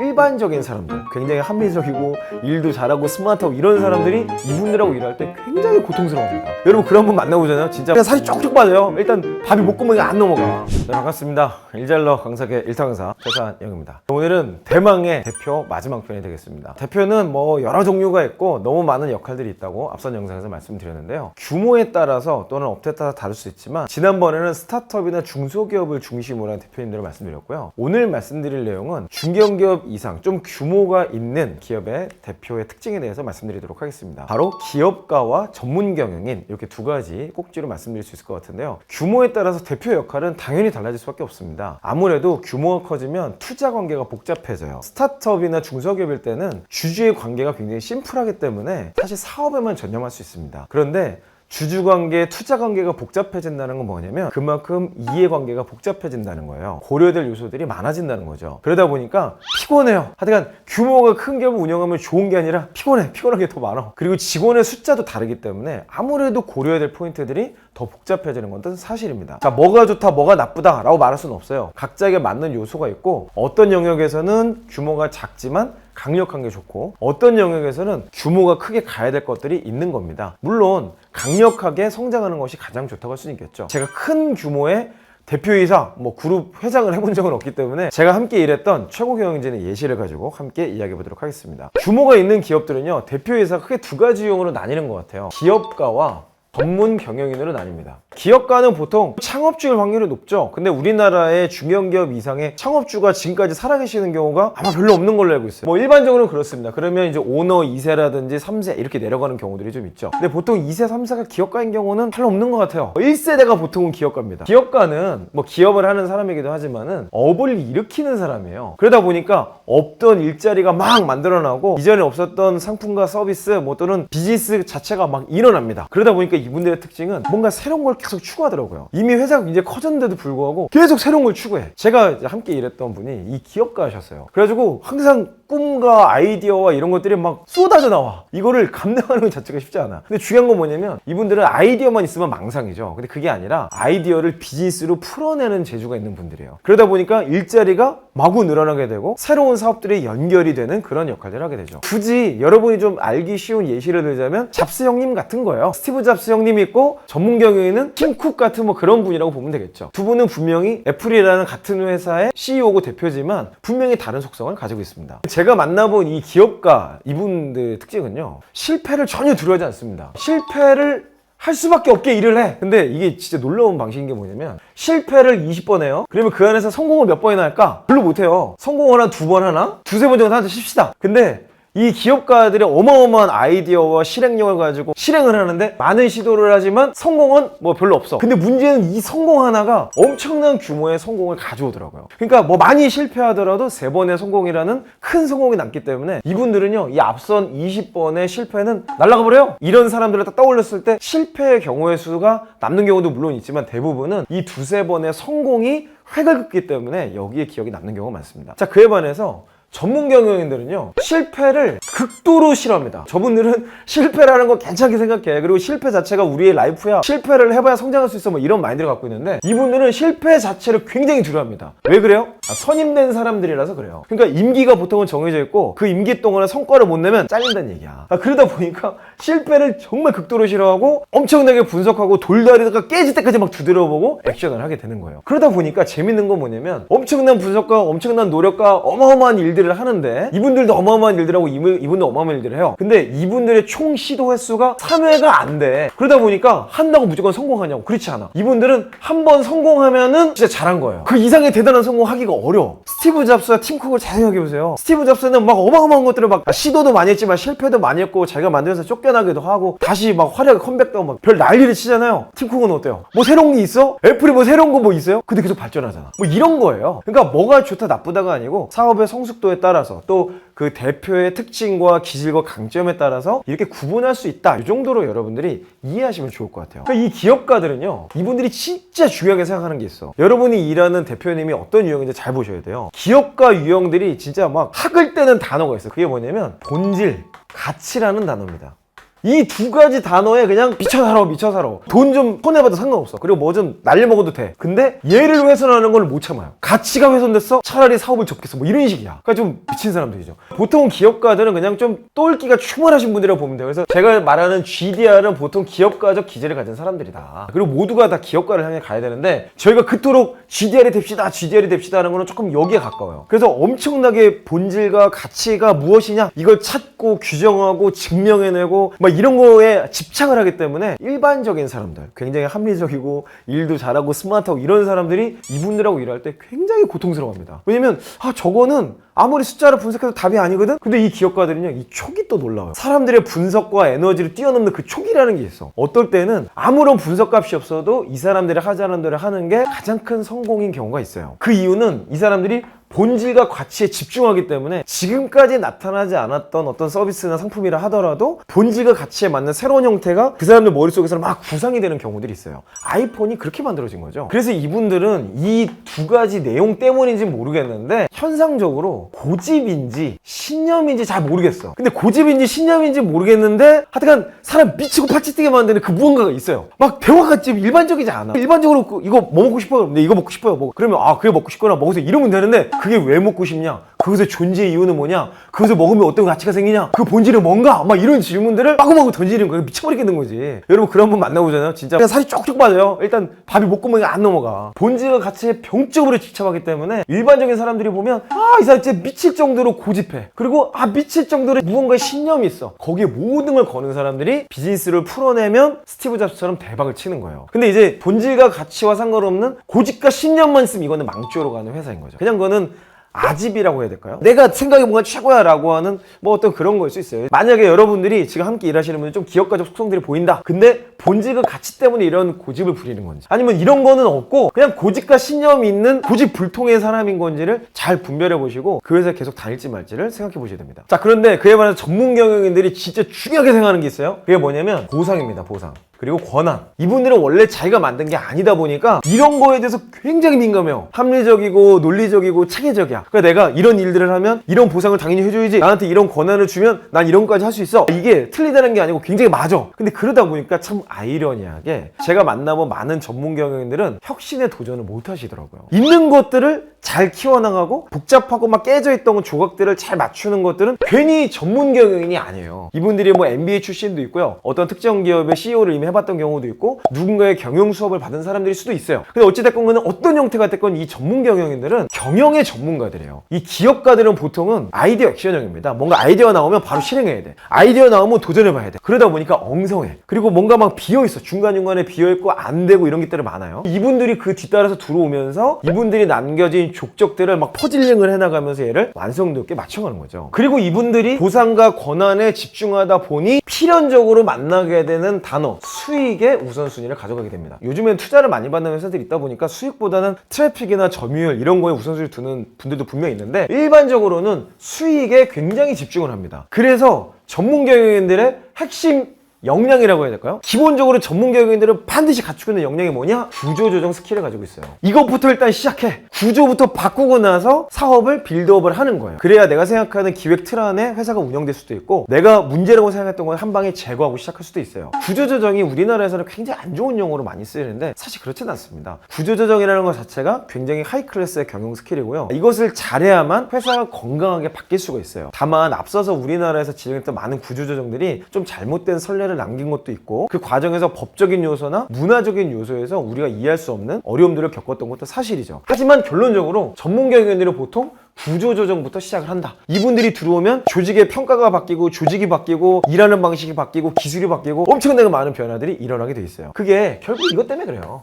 mm. 일반적인 사람들 굉장히 합리적이고 일도 잘하고 스마트하고 이런 사람들이 이분들하고 일할 때 굉장히 고통스러워합니다. 여러분 그런 분 만나보잖아요. 진짜 그냥 살이 쭉쭉 빠져요. 일단 밥이 목구멍에 안 넘어가. 네, 반갑습니다. 일잘러 강사계 일타강사 최사영입니다. 오늘은 대망의 대표 마지막 편이 되겠습니다. 대표는 뭐 여러 종류가 있고 너무 많은 역할들이 있다고 앞선 영상에서 말씀드렸는데요. 규모에 따라서 또는 업체에 따라 다를 수 있지만 지난번에는 스타트업이나 중소기업을 중심으로 한 대표님들을 말씀드렸고요. 오늘 말씀드릴 내용은 중견기업 이상 좀 규모가 있는 기업의 대표의 특징에 대해서 말씀드리도록 하겠습니다. 바로 기업가와 전문 경영인 이렇게 두 가지 꼭지로 말씀드릴 수 있을 것 같은데요. 규모에 따라서 대표 역할은 당연히 달라질 수밖에 없습니다. 아무래도 규모가 커지면 투자 관계가 복잡해져요. 스타트업이나 중소기업일 때는 주주의 관계가 굉장히 심플하기 때문에 사실 사업에만 전념할 수 있습니다. 그런데 주주 관계, 투자 관계가 복잡해진다는 건 뭐냐면 그만큼 이해 관계가 복잡해진다는 거예요. 고려될 요소들이 많아진다는 거죠. 그러다 보니까 피곤해요. 하여간 규모가 큰 기업을 운영하면 좋은 게 아니라 피곤해. 피곤한 게 더 많아. 그리고 직원의 숫자도 다르기 때문에 아무래도 고려해야 될 포인트들이 더 복잡해지는 것은 사실입니다. 자, 뭐가 좋다, 뭐가 나쁘다 라고 말할 수는 없어요. 각자에게 맞는 요소가 있고 어떤 영역에서는 규모가 작지만 강력한 게 좋고 어떤 영역에서는 규모가 크게 가야 될 것들이 있는 겁니다. 물론 강력하게 성장하는 것이 가장 좋다고 할 수는 있겠죠. 제가 큰 규모의 대표이사, 뭐 그룹 회장을 해본 적은 없기 때문에 제가 함께 일했던 최고 경영진의 예시를 가지고 함께 이야기해 보도록 하겠습니다. 규모가 있는 기업들은요, 대표이사가 크게 두 가지 유형으로 나뉘는 것 같아요. 기업가와 전문 경영인으로 나뉩니다. 기업가는 보통 창업주일 확률이 높죠. 근데 우리나라의 중견기업 이상의 창업주가 지금까지 살아계시는 경우가 아마 별로 없는 걸로 알고 있어요. 뭐 일반적으로는 그렇습니다. 그러면 이제 오너 2세라든지 3세 이렇게 내려가는 경우들이 좀 있죠. 근데 보통 2세, 3세가 기업가인 경우는 별로 없는 것 같아요. 1세대가 보통은 기업가입니다. 기업가는 뭐 기업을 하는 사람이기도 하지만은 업을 일으키는 사람이에요. 그러다 보니까 없던 일자리가 막 만들어나고 이전에 없었던 상품과 서비스 뭐 또는 비즈니스 자체가 막 일어납니다. 그러다 보니까 이분들의 특징은 뭔가 새로운 걸 계속 추구하더라고요. 이미 회사가 이제 커졌는데도 불구하고 계속 새로운 걸 추구해. 제가 함께 일했던 분이 이 기업가셨어요. 그래가지고 항상 꿈과 아이디어와 이런 것들이 막 쏟아져 나와. 이거를 감당하는 것 자체가 쉽지 않아. 근데 중요한 건 뭐냐면 이분들은 아이디어만 있으면 망상이죠. 근데 그게 아니라 아이디어를 비즈니스로 풀어내는 재주가 있는 분들이에요. 그러다 보니까 일자리가 마구 늘어나게 되고 새로운 사업들이 연결이 되는 그런 역할들을 하게 되죠. 굳이 여러분이 좀 알기 쉬운 예시를 들자면 잡스 형님 같은 거예요. 스티브 잡스 형님이 있고 전문 경영에는 팀쿡 같은 뭐 그런 분이라고 보면 되겠죠. 두 분은 분명히 애플이라는 같은 회사의 CEO고 대표지만 분명히 다른 속성을 가지고 있습니다. 제가 만나본 이 기업가 이분들 특징은요. 실패를 전혀 두려워하지 않습니다. 실패를 할 수밖에 없게 일을 해. 근데 이게 진짜 놀라운 방식인 게 뭐냐면 실패를 20번 해요. 그러면 그 안에서 성공을 몇 번이나 할까? 별로 못 해요. 성공을 한 두 번 하나? 두세 번 정도 하자 칩시다. 근데 이 기업가들의 어마어마한 아이디어와 실행력을 가지고 실행을 하는데 많은 시도를 하지만 성공은 뭐 별로 없어. 근데 문제는 이 성공 하나가 엄청난 규모의 성공을 가져오더라고요. 그러니까 뭐 많이 실패하더라도 세 번의 성공이라는 큰 성공이 남기 때문에 이분들은요, 이 앞선 20번의 실패는 날아가 버려요. 이런 사람들을 딱 떠올렸을 때 실패의 경우의 수가 남는 경우도 물론 있지만 대부분은 이 두세 번의 성공이 획을 긋기 때문에 여기에 기억이 남는 경우가 많습니다. 자, 그에 반해서 전문 경영인들은요 실패를 극도로 싫어합니다. 저분들은 실패라는 거 괜찮게 생각해. 그리고 실패 자체가 우리의 라이프야. 실패를 해봐야 성장할 수 있어. 뭐 이런 마인드를 갖고 있는데 이분들은 실패 자체를 굉장히 두려워합니다. 왜 그래요? 아, 선임된 사람들이라서 그래요. 그러니까 임기가 보통은 정해져 있고 그 임기 동안에 성과를 못 내면 잘린다는 얘기야. 아, 그러다 보니까 실패를 정말 극도로 싫어하고 엄청나게 분석하고 돌다리가 깨질 때까지 막 두드려보고 액션을 하게 되는 거예요. 그러다 보니까 재밌는 건 뭐냐면 엄청난 분석과 엄청난 노력과 어마어마한 일들을 하는데 이분들도 어마어마한 일들하고 이분- 이분도 어마어마한 일들을 해요. 근데 이분들의 총 시도 횟수가 3회가 안 돼. 그러다 보니까 한다고 무조건 성공하냐고. 그렇지 않아. 이분들은 한 번 성공하면은 진짜 잘한 거예요. 그 이상의 대단한 성공하기가 어려워. 스티브 잡스와 팀 쿡을 잘 생각해보세요. 스티브 잡스는 막 어마어마한 것들을 막 시도도 많이 했지만 실패도 많이 했고 자기가 만들면서 쫓겨나기도 하고 다시 막 화려하게 컴백도 막 별 난리를 치잖아요. 팀 쿡은 어때요? 뭐 새로운 게 있어? 애플이 뭐 새로운 거 뭐 있어요? 근데 계속 발전하잖아. 뭐 이런 거예요. 그러니까 뭐가 좋다 나쁘다가 아니고 사업의 성숙도에 따라서 또 그 대표의 특징과 기질과 강점에 따라서 이렇게 구분할 수 있다. 이 정도로 여러분들이 이해하시면 좋을 것 같아요. 그러니까 이 기업가들은요 이분들이 진짜 중요하게 생각하는 게 있어. 여러분이 일하는 대표님이 어떤 유형인지 잘 보셔야 돼요. 기업가 유형들이 진짜 막 학을 떼는 단어가 있어요 그게 뭐냐면 본질 가치라는 단어입니다 이 두 가지 단어에 그냥 미쳐 살아 미쳐 살아 돈 좀 손해봐도 상관없어. 그리고 뭐 좀 날려먹어도 돼. 근데 얘를 훼손하는 걸 못 참아요. 가치가 훼손됐어? 차라리 사업을 접겠어. 뭐 이런 식이야. 그러니까 좀 미친 사람들이죠. 보통 기업가들은 그냥 좀 똘끼가 충만하신 분이라고 보면 돼요. 그래서 제가 말하는 GDR은 보통 기업가적 기질을 가진 사람들이다. 그리고 모두가 다 기업가를 향해 가야 되는데 저희가 그토록 GDR이 됩시다 GDR이 됩시다 하는 거는 조금 여기에 가까워요. 그래서 엄청나게 본질과 가치가 무엇이냐? 이걸 찾고 규정하고 증명해내고 막 이런 거에 집착을 하기 때문에 일반적인 사람들 굉장히 합리적이고 일도 잘하고 스마트하고 이런 사람들이 이분들하고 일할 때 굉장히 고통스러워합니다 왜냐면 아 저거는 아무리 숫자를 분석해도 답이 아니거든? 근데 이 기업가들은요, 이 촉이 또 놀라워요. 사람들의 분석과 에너지를 뛰어넘는 그 촉이라는 게 있어. 어떨 때는 아무런 분석 값이 없어도 이 사람들이 하자는 대로 하는 게 가장 큰 성공인 경우가 있어요. 그 이유는 이 사람들이 본질과 가치에 집중하기 때문에 지금까지 나타나지 않았던 어떤 서비스나 상품이라 하더라도 본질과 가치에 맞는 새로운 형태가 그 사람들 머릿속에서 막 구상이 되는 경우들이 있어요. 아이폰이 그렇게 만들어진 거죠. 그래서 이분들은 이 두 가지 내용 때문인지 모르겠는데 현상적으로 고집인지 신념인지 잘 모르겠어. 근데 고집인지 신념인지 모르겠는데 하여튼간 사람 미치고 파치 뛰게 만드는 그 무언가가 있어요. 막 대화가 좀 일반적이지 않아. 일반적으로 그 이거 뭐 먹고 싶어요? 근데 이거 먹고 싶어요. 뭐 그러면 아 그게 먹고 싶거나 먹으세요 이러면 되는데 그게 왜 먹고 싶냐? 그것의 존재 이유는 뭐냐? 그것을 먹으면 어떤 가치가 생기냐? 그 본질은 뭔가? 막 이런 질문들을 마구마구 던지는 거예요. 미쳐버리겠는 거지. 여러분 그런 분 만나보잖아요. 진짜 그냥 살이 쪽쪽 빠져요. 일단 밥이 목구멍에 안 넘어가. 본질과 가치에 병적으로 집착하기 때문에 일반적인 사람들이 보면 아 이 사람 진짜 미칠 정도로 고집해. 그리고 아 미칠 정도로 무언가에 신념이 있어. 거기에 모든 걸 거는 사람들이 비즈니스를 풀어내면 스티브 잡스처럼 대박을 치는 거예요. 근데 이제 본질과 가치와 상관없는 고집과 신념만 있으면 이거는 망조로 가는 회사인 거죠. 그냥 그거는 아집이라고 해야 될까요? 내가 생각이 뭔가 최고야 라고 하는 뭐 어떤 그런 거일 수 있어요. 만약에 여러분들이 지금 함께 일하시는 분들 좀 기업가적 속성들이 보인다. 근데 본질과 가치 때문에 이런 고집을 부리는 건지 아니면 이런 거는 없고 그냥 고집과 신념이 있는 고집 불통의 사람인 건지를 잘 분별해 보시고 그 회사에 계속 다닐지 말지를 생각해 보셔야 됩니다. 자 그런데 그에 반해서 전문 경영인들이 진짜 중요하게 생각하는 게 있어요. 그게 뭐냐면 보상입니다. 보상. 그리고 권한. 이분들은 원래 자기가 만든 게 아니다 보니까 이런 거에 대해서 굉장히 민감해요. 합리적이고 논리적이고 체계적이야. 그러니까 내가 이런 일들을 하면 이런 보상을 당연히 해줘야지. 나한테 이런 권한을 주면 난 이런 거까지 할 수 있어. 이게 틀리다는 게 아니고 굉장히 맞아. 근데 그러다 보니까 참 아이러니하게 제가 만나본 많은 전문 경영인들은 혁신에 도전을 못 하시더라고요. 있는 것들을 잘 키워나가고 복잡하고 막 깨져 있던 조각들을 잘 맞추는 것들은 괜히 전문 경영인이 아니에요. 이분들이 뭐 MBA 출신도 있고요. 어떤 특정 기업의 CEO를 이미 해봤던 경우도 있고 누군가의 경영 수업을 받은 사람들일 수도 있어요. 근데 어찌됐건 간에 어떤 형태가 됐건 이 전문 경영인들은 경영의 전문가들이에요. 이 기업가들은 보통은 아이디어 액션형입니다. 뭔가 아이디어 나오면 바로 실행해야 돼. 아이디어 나오면 도전해봐야 돼. 그러다 보니까 엉성해. 그리고 뭔가 막 비어있어. 중간중간에 비어있고 안 되고 이런 것들이 많아요. 이분들이 그 뒤따라서 들어오면서 이분들이 남겨진 족적들을 막 퍼즐링을 해나가면서 얘를 완성도 있게 맞춰가는 거죠. 그리고 이분들이 보상과 권한에 집중하다 보니 필연적으로 만나게 되는 단어 수익의 우선순위를 가져가게 됩니다. 요즘엔 투자를 많이 받는 회사들이 있다 보니까 수익보다는 트래픽이나 점유율 이런 거에 우선순위를 두는 분들도 분명히 있는데 일반적으로는 수익에 굉장히 집중을 합니다. 그래서 전문 경영인들의 핵심 역량이라고 해야 될까요? 기본적으로 전문 경영인들은 반드시 갖추고 있는 역량이 뭐냐? 구조조정 스킬을 가지고 있어요. 이것부터 일단 시작해. 구조부터 바꾸고 나서 사업을 빌드업을 하는 거예요. 그래야 내가 생각하는 기획 틀 안에 회사가 운영될 수도 있고 내가 문제라고 생각했던 걸한 방에 제거하고 시작할 수도 있어요. 구조조정이 우리나라에서는 굉장히 안 좋은 용어로 많이 쓰이는데 사실 그렇지는 않습니다. 구조조정이라는 것 자체가 굉장히 하이 클래스의 경영 스킬이고요. 이것을 잘해야만 회사가 건강하게 바뀔 수가 있어요. 다만 앞서서 우리나라에서 진행했던 많은 구조조정들이 좀 잘못된 선례를 남긴 것도 있고 그 과정에서 법적인 요소나 문화적인 요소에서 우리가 이해할 수 없는 어려움들을 겪었던 것도 사실이죠. 하지만 결론적으로 전문 경영인들은 보통 구조조정부터 시작을 한다. 이분들이 들어오면 조직의 평가가 바뀌고 조직이 바뀌고 일하는 방식이 바뀌고 기술이 바뀌고 엄청나게 많은 변화들이 일어나게 돼 있어요. 그게 결국 이것 때문에 그래요.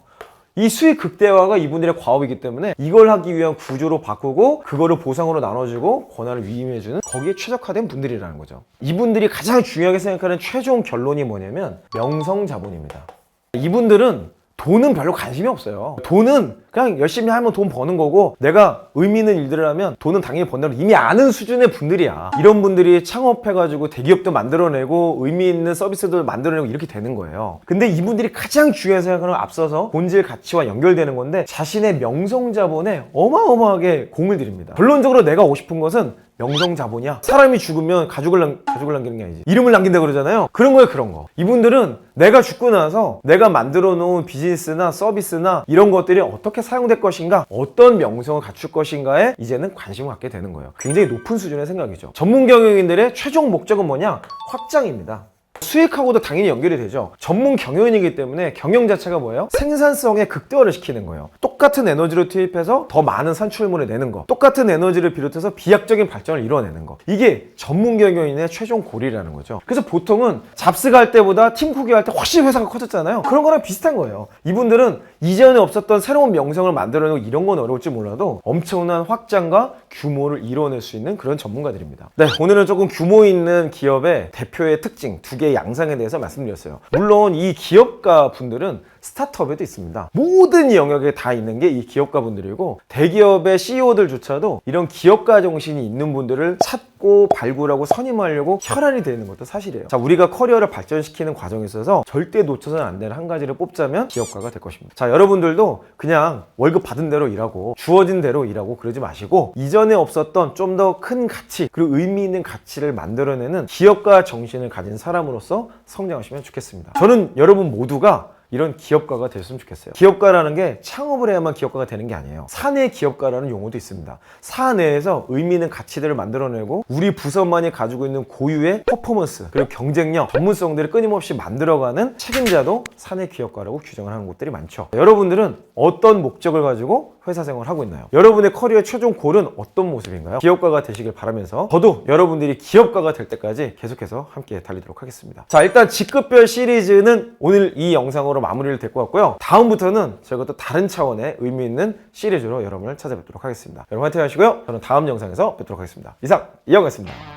이 수익 극대화가 이분들의 과업이기 때문에 이걸 하기 위한 구조로 바꾸고 그거를 보상으로 나눠주고 권한을 위임해주는 거기에 최적화된 분들이라는 거죠. 이분들이 가장 중요하게 생각하는 최종 결론이 뭐냐면 명성 자본입니다. 이분들은 돈은 별로 관심이 없어요. 돈은 그냥 열심히 하면 돈 버는 거고 내가 의미 있는 일들을 하면 돈은 당연히 번다고 이미 아는 수준의 분들이야. 이런 분들이 창업해가지고 대기업도 만들어내고 의미 있는 서비스도 만들어내고 이렇게 되는 거예요. 근데 이분들이 가장 중요하게 생각하는 건 앞서서 본질 가치와 연결되는 건데 자신의 명성 자본에 어마어마하게 공을 들입니다. 결론적으로 내가 오고 싶은 것은 명성 자본이야. 사람이 죽으면 가족을 남, 가족을 남기는 게 아니지. 이름을 남긴다 그러잖아요. 그런 거예요, 그런 거. 이분들은 내가 죽고 나서 내가 만들어 놓은 비즈니스나 서비스나 이런 것들이 어떻게 사용될 것인가, 어떤 명성을 갖출 것인가에 이제는 관심을 갖게 되는 거예요. 굉장히 높은 수준의 생각이죠. 전문 경영인들의 최종 목적은 뭐냐? 확장입니다. 수익하고도 당연히 연결이 되죠. 전문 경영인이기 때문에 경영 자체가 뭐예요? 생산성의 극대화를 시키는 거예요. 똑같은 에너지를 투입해서 더 많은 산출물을 내는 거. 똑같은 에너지를 비롯해서 비약적인 발전을 이뤄내는 거. 이게 전문 경영인의 최종 고리라는 거죠. 그래서 보통은 잡스가 할 때보다 팀쿡이 할 때 훨씬 회사가 커졌잖아요. 그런 거랑 비슷한 거예요. 이분들은 이전에 없었던 새로운 명성을 만들어내고 이런 건 어려울지 몰라도 엄청난 확장과 규모를 이뤄낼 수 있는 그런 전문가들입니다. 네, 오늘은 조금 규모 있는 기업의 대표의 특징 두 개의 양상에 대해서 말씀드렸어요. 물론 이 기업가 분들은 스타트업에도 있습니다. 모든 영역에 다 있는 게 이 기업가 분들이고 대기업의 CEO들조차도 이런 기업가 정신이 있는 분들을 찾고 발굴하고 선임하려고 혈안이 되는 것도 사실이에요. 자, 우리가 커리어를 발전시키는 과정에 있어서 절대 놓쳐서는 안 되는 한 가지를 뽑자면 기업가가 될 것입니다. 자, 여러분들도 그냥 월급 받은 대로 일하고 주어진 대로 일하고 그러지 마시고 이전에 없었던 좀 더 큰 가치 그리고 의미 있는 가치를 만들어내는 기업가 정신을 가진 사람으로서 성장하시면 좋겠습니다. 저는 여러분 모두가 이런 기업가가 됐으면 좋겠어요. 기업가라는 게 창업을 해야만 기업가가 되는 게 아니에요. 사내 기업가라는 용어도 있습니다. 사내에서 의미 있는 가치들을 만들어내고 우리 부서만이 가지고 있는 고유의 퍼포먼스 그리고 경쟁력, 전문성들을 끊임없이 만들어가는 책임자도 사내 기업가라고 규정을 하는 곳들이 많죠. 여러분들은 어떤 목적을 가지고 회사 생활을 하고 있나요? 여러분의 커리어의 최종 골은 어떤 모습인가요? 기업가가 되시길 바라면서 저도 여러분들이 기업가가 될 때까지 계속해서 함께 달리도록 하겠습니다. 자, 일단 직급별 시리즈는 오늘 이 영상으로 마무리를 될 것 같고요. 다음부터는 저희가 또 다른 차원의 의미 있는 시리즈로 여러분을 찾아뵙도록 하겠습니다. 여러분 화이팅 하시고요. 저는 다음 영상에서 뵙도록 하겠습니다. 이상 이영이었습니다.